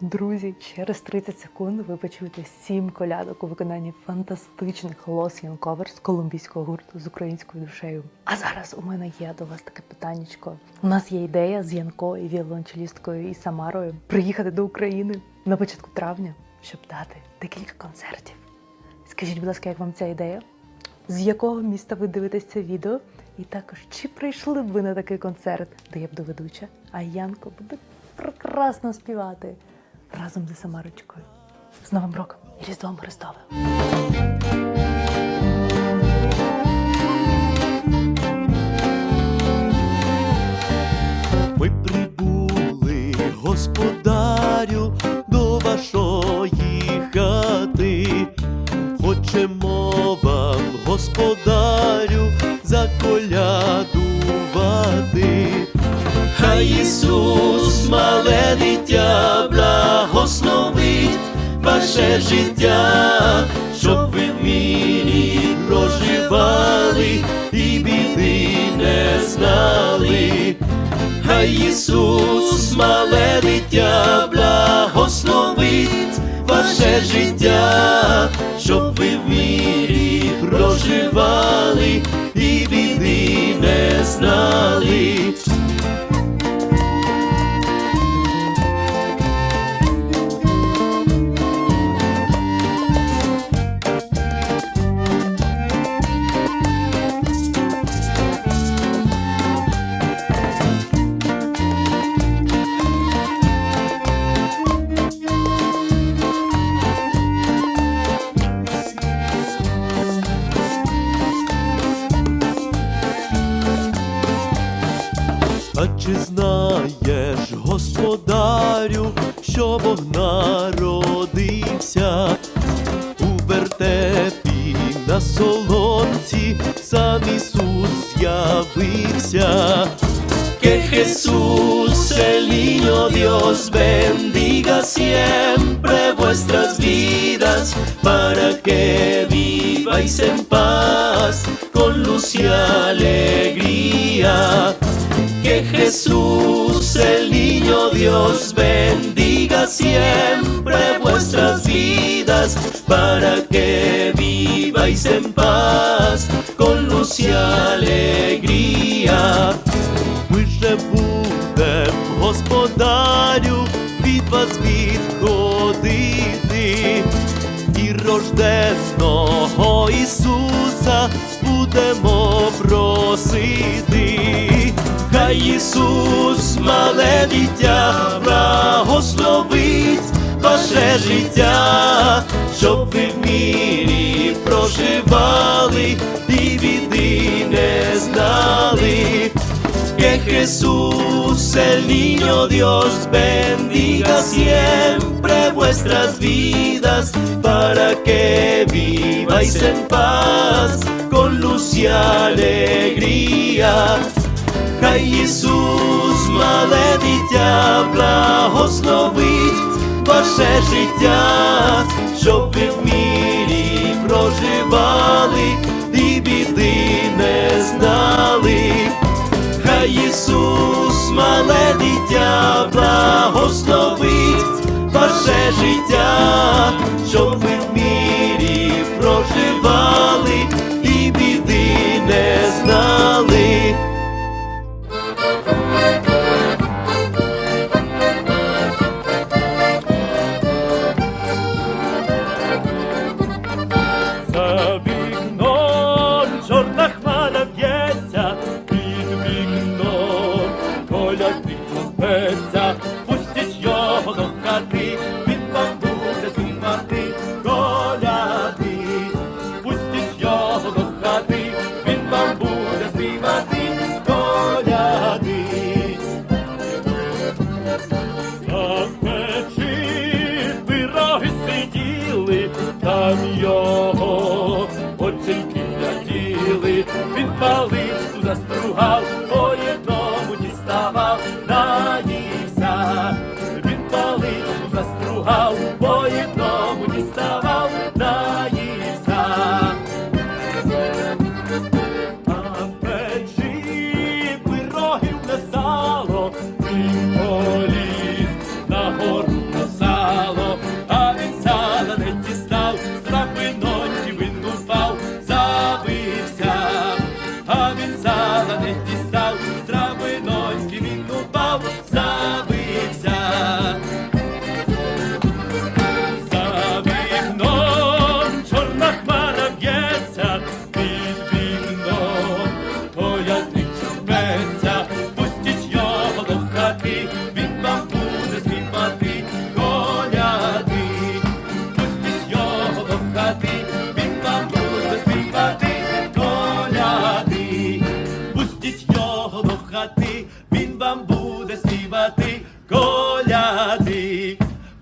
Друзі, через 30 секунд ви почуєте сім колядок у виконанні фантастичних Lost Young Covers колумбійського гурту з українською душею. А зараз у мене є до вас таке питаннячко. У нас є ідея з Янко і віолончелісткою і Самарою приїхати до України на початку травня, щоб дати декілька концертів. Скажіть, будь ласка, як вам ця ідея? З якого міста ви дивитесь це відео? І також, чи прийшли б ви на такий концерт, де я буду ведуча, а Янко буде прекрасно співати разом зі Самарочкою. З Новим роком і Різдвом Христовим! Ми прибули, господарю, до вашої хати. Хочемо вам, господарю, заколядувати. Хай Ісус, мале дитя, ваше життя, щоб ви в мірі проживали і біди не знали. Хай Ісус, мале дитя, благословить ваше життя, щоб ви в мірі проживали Que Jesús, el niño Dios, bendiga siempre vuestras vidas para que viváis en paz con luz y alegría. Que Jesús, el niño Dios, bendiga siempre vuestras vidas para que viváis en paz con luz y alegría. Ми же будем, господарю, від вас відходити, і рожденого Ісуса будемо просити. Хай Ісус, мале дитя, благословить ваше життя, щоб ви в мірі проживали і біди не знали. Que Jesús, el niño Dios, bendiga siempre vuestras vidas para que viváis en paz con luz y alegría. Хай Ісус, мале дитя, благословить ваше життя, щоб ви в мірі проживали і біди не знали. Хай Ісус, мале дитя, благословить ваше життя, щоб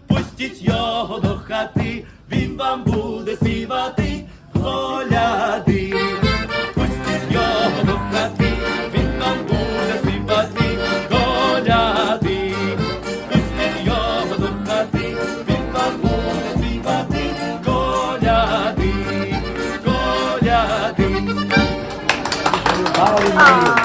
пустіть його до хати, він вам буде співати коляди. Пустіть його до хати, він вам буде співати коляди. Пустіть його до хати, він вам буде співати коляди. Коляди.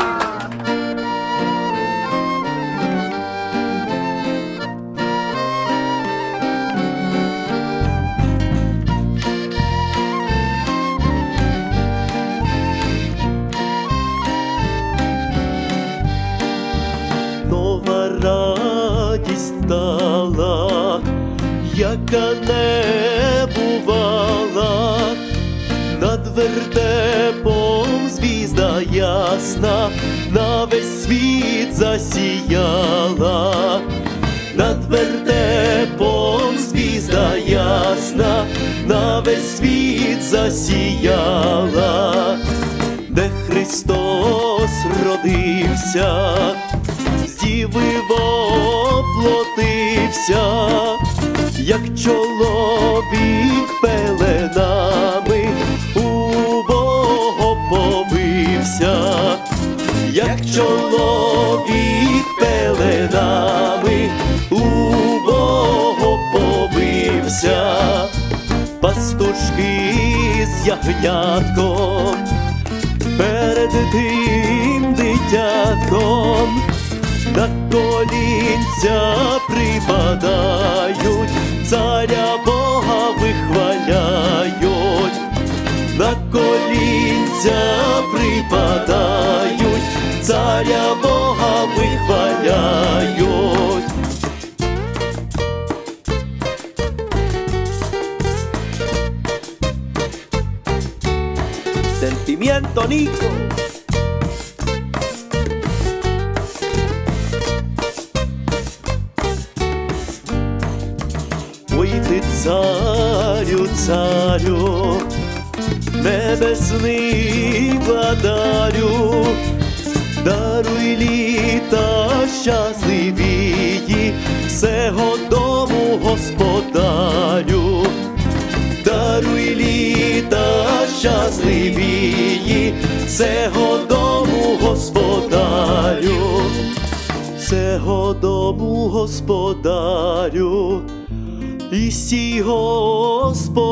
Стала, яка не бувала, над вертепом звізда ясна, на весь світ засіяла, над вертепом звізда ясна, на весь світ засіяла, де Христос родився з діви воплотився, як чоловік пеленами у Бога повився, як чоловік пеленами у Бога повився, пастушки з ягнятком перед тим дитятком на колінця припадають, царя Бога вихваляють, на колінця припадають, царя Бога вихваляють. Sentimiento Nico. Царю, царю, небесний владарю, даруй літа щасливії, всего дому господарю, даруй літа щасливії, всего дому господарю, всего дому господарю і господині,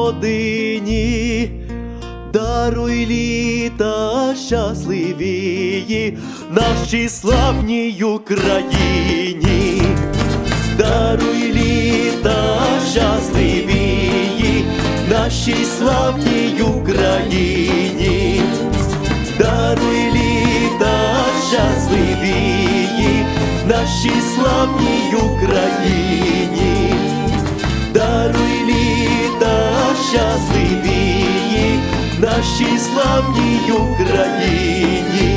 даруй літа щасливії нашій славній Україні, даруй літа щасливії нашій славній Україні, даруй літа щасливії нашій славній Україні літа щасливії нашій славній Україні.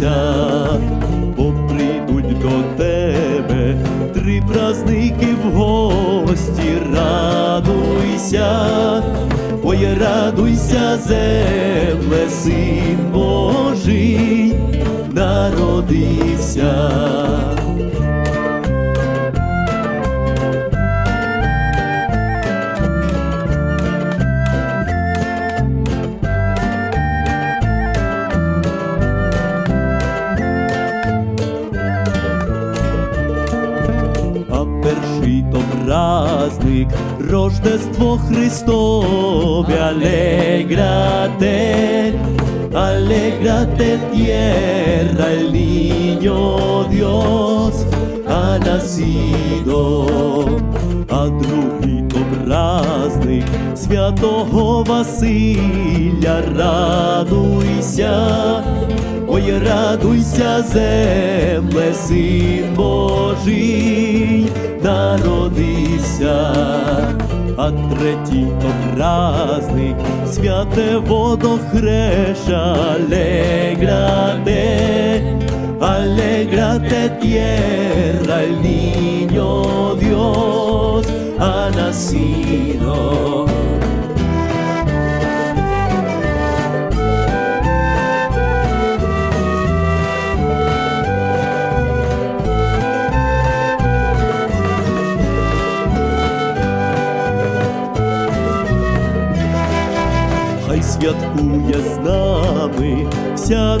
народився, бо прийдуть до тебе три праздники в гості, радуйся, ой, радуйся, земле, син Божий, народився. Рождество Христове, алегрate, alégrate tierra, el niño Dios, а насідо, а другий то праздник святого Василя, радуйся, ой, радуйся, земле, син Божий, народився. А третій то праздник, святе водохреша, алеграте, Alégrate tierra, el niño Dios ha.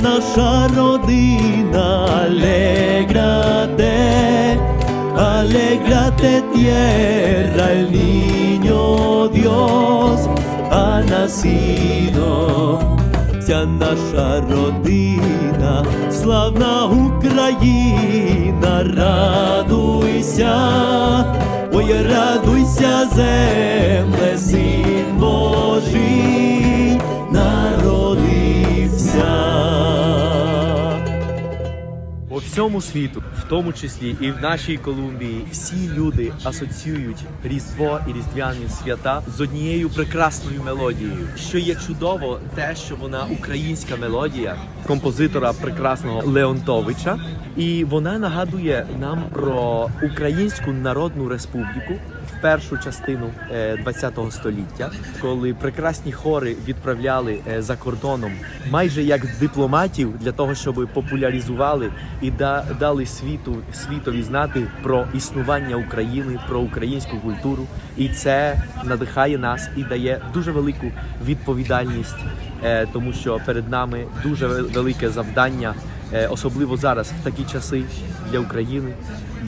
Наша родина, алеграте, алеграте tierra, el niño Dios ha nacido. Вся наша родина, славна Україна, радуйся, ой, радуйся, земле, всьому світу, в тому числі і в нашій Колумбії, всі люди асоціюють Різдво і Різдвяні свята з однією прекрасною мелодією. Що є чудово, те, що вона українська мелодія композитора прекрасного Леонтовича, і вона нагадує нам про Українську Народну Республіку першу частину ХХ століття, коли прекрасні хори відправляли е, за кордоном майже як дипломатів для того, щоб популяризували і дали світу світові знати про існування України, про українську культуру. І це надихає нас і дає дуже велику відповідальність, е, тому що перед нами дуже велике завдання, е, особливо зараз в такі часи для України,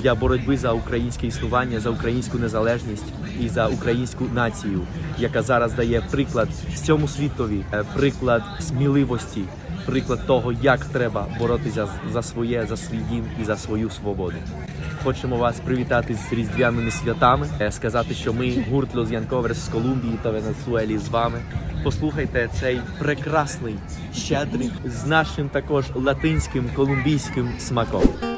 для боротьби за українське існування, за українську незалежність і за українську націю, яка зараз дає приклад всьому світові, е, приклад сміливості, приклад того, як треба боротися за своє, за свій дім і за свою свободу. Хочемо вас привітати з різдвяними святами, е, сказати, що ми гурт Los Янковерс з Колумбії та Венесуелі з вами. Послухайте цей прекрасний щедрий з нашим також латинським колумбійським смаком.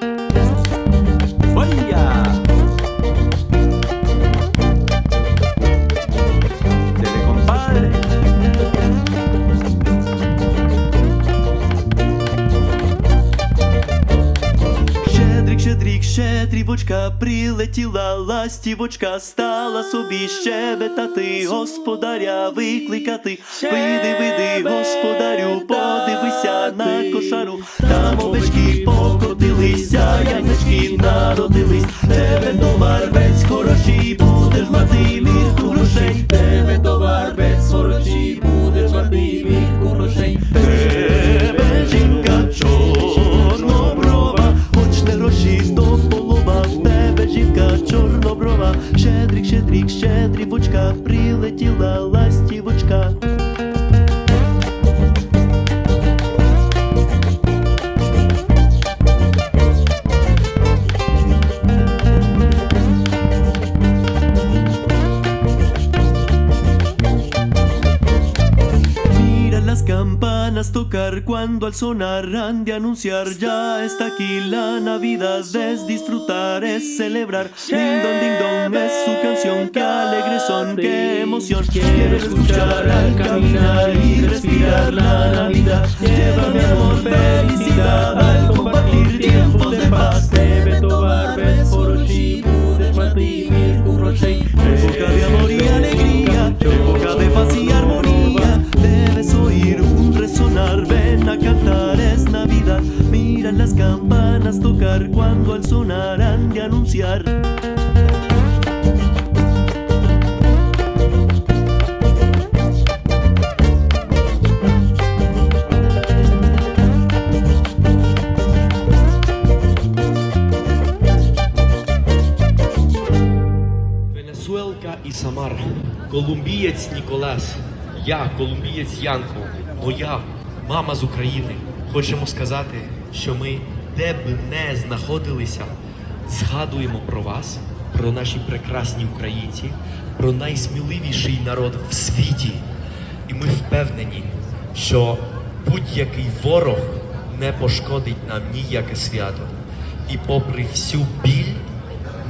Прилетіла ластівочка, стала собі щебетати, господаря викликати. Вийди, вийди, господарю, подивися на кошару, там овечки покотилися, янички народились, тебе товар весь хороший, будеш мати мірку грошей, тебе товар весь хороший, щедрик, щедрик, щедрівочка, прилетіла cuando al de anunciar ya está aquí la Navidad, es disfrutar, es celebrar. Ding dong, ding dong es su canción, qué alegre son, qué emoción. Quiero escuchar al caminar y respirar la Navidad. Llévame amor, felicidad al compartir tiempos de paz. Debe tomar Orochi, Budes, Mati, Mirku, Rochei. Época de amor y alegría, época de paz mira las campanas tocar cuando al sonar han de anunciar Венесуелка і Самар, колумбієць Ніколас, я, колумбієць Янко, моя мама з України. Хочемо сказати, що ми, де б не знаходилися, згадуємо про вас, про наші прекрасні українці, про найсміливіший народ в світі. І ми впевнені, що будь-який ворог не пошкодить нам ніяке свято. І, попри всю біль,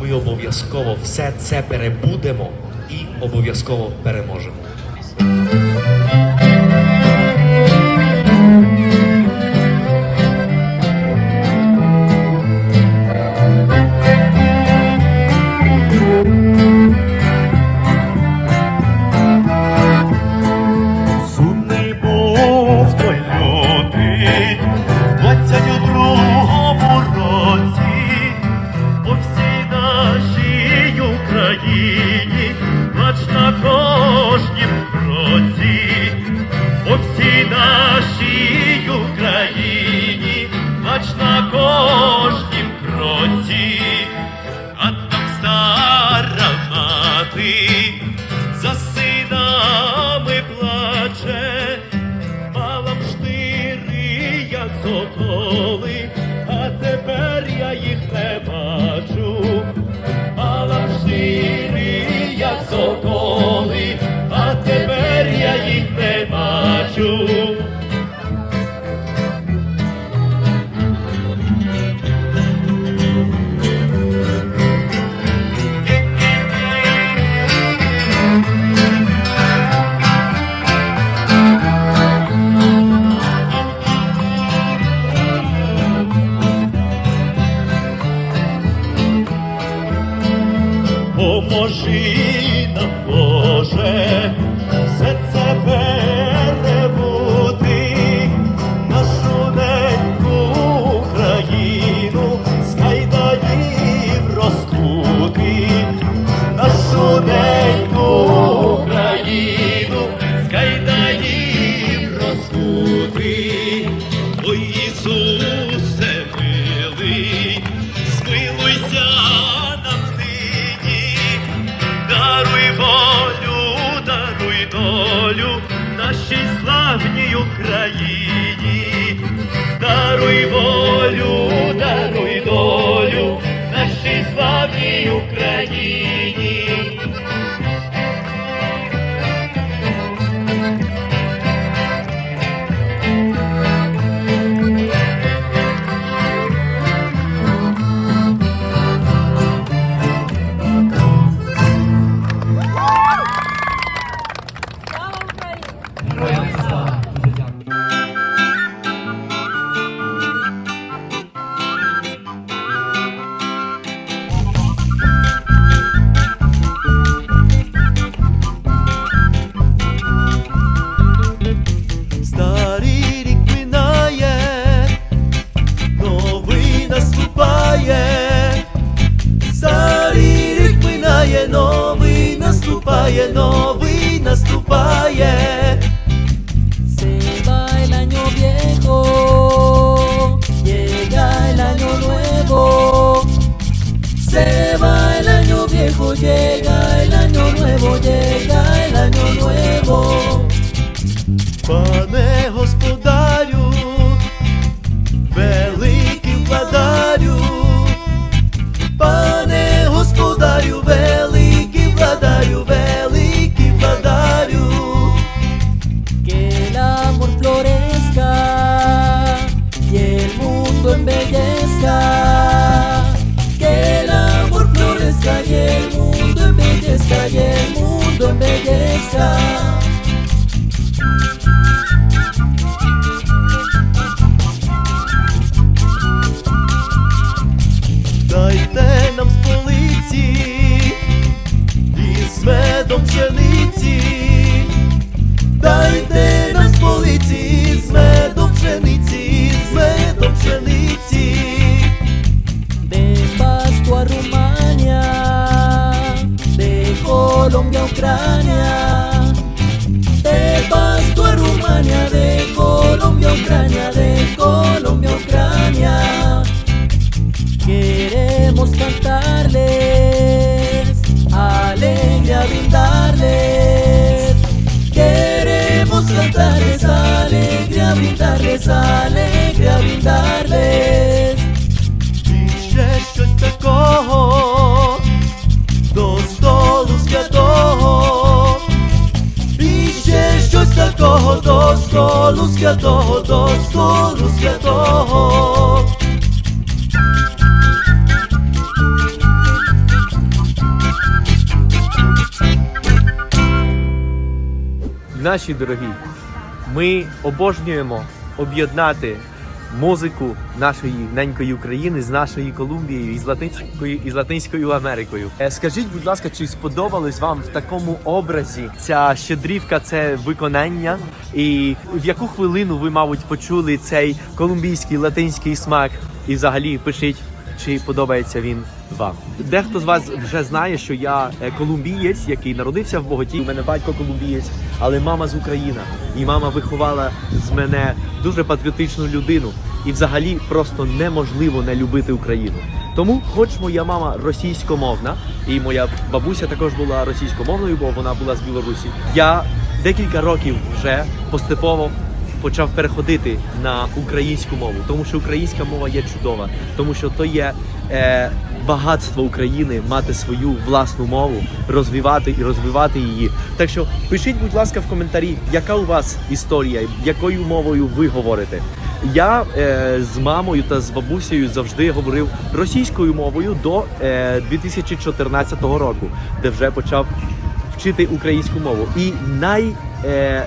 ми обов'язково все це перебудемо і обов'язково переможемо. Colombia, Ucrania, de Pasto a Rumania, de Colombia, Ucrania, de Colombia, Ucrania. Queremos cantarles, alegría brindarles. Queremos cantarles, alegría brindarles, alegría brindarles. До столу святого, до столу святого. Наші дорогі, ми обожнюємо об'єднати музику нашої ненької України з нашої Колумбією і з Латинською і з Латинською Америкою. Е, Скажіть, будь ласка, чи сподобалось вам в такому образі ця щедрівка, це виконання? І в яку хвилину ви, мабуть, почули цей колумбійський латинський смак? І взагалі пишіть, чи подобається він вам. Дехто з вас вже знає, що я е, колумбієць, який народився в Боготі. У мене батько колумбієць, але мама з України. І мама виховала з мене дуже патріотичну людину. І взагалі просто неможливо не любити Україну. Тому, хоч моя мама російськомовна, і моя бабуся також була російськомовною, бо вона була з Білорусі. Я декілька років вже поступово почав переходити на українську мову, тому що українська мова є чудова, тому що то є е, багатство України мати свою власну мову, розвивати і розвивати її. Так що пишіть, будь ласка, в коментарі, яка у вас історія, якою мовою ви говорите. Я е, з мамою та з бабусею завжди говорив російською мовою до е, 2014 року, де вже почав вчити українську мову. І най, е,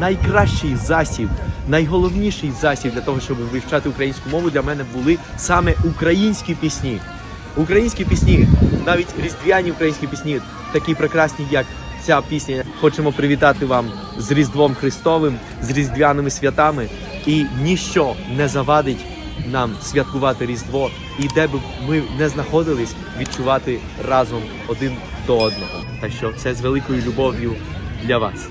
найкращий засіб, найголовніший засіб для того, щоб вивчати українську мову, для мене були саме українські пісні. Українські пісні, навіть різдвяні українські пісні, такі прекрасні, як ця пісня. Хочемо привітати вам з Різдвом Христовим, з різдвяними святами, і ніщо не завадить нам святкувати Різдво, і де б ми не знаходились, відчувати разом один до одного. Так що це з великою любов'ю для вас.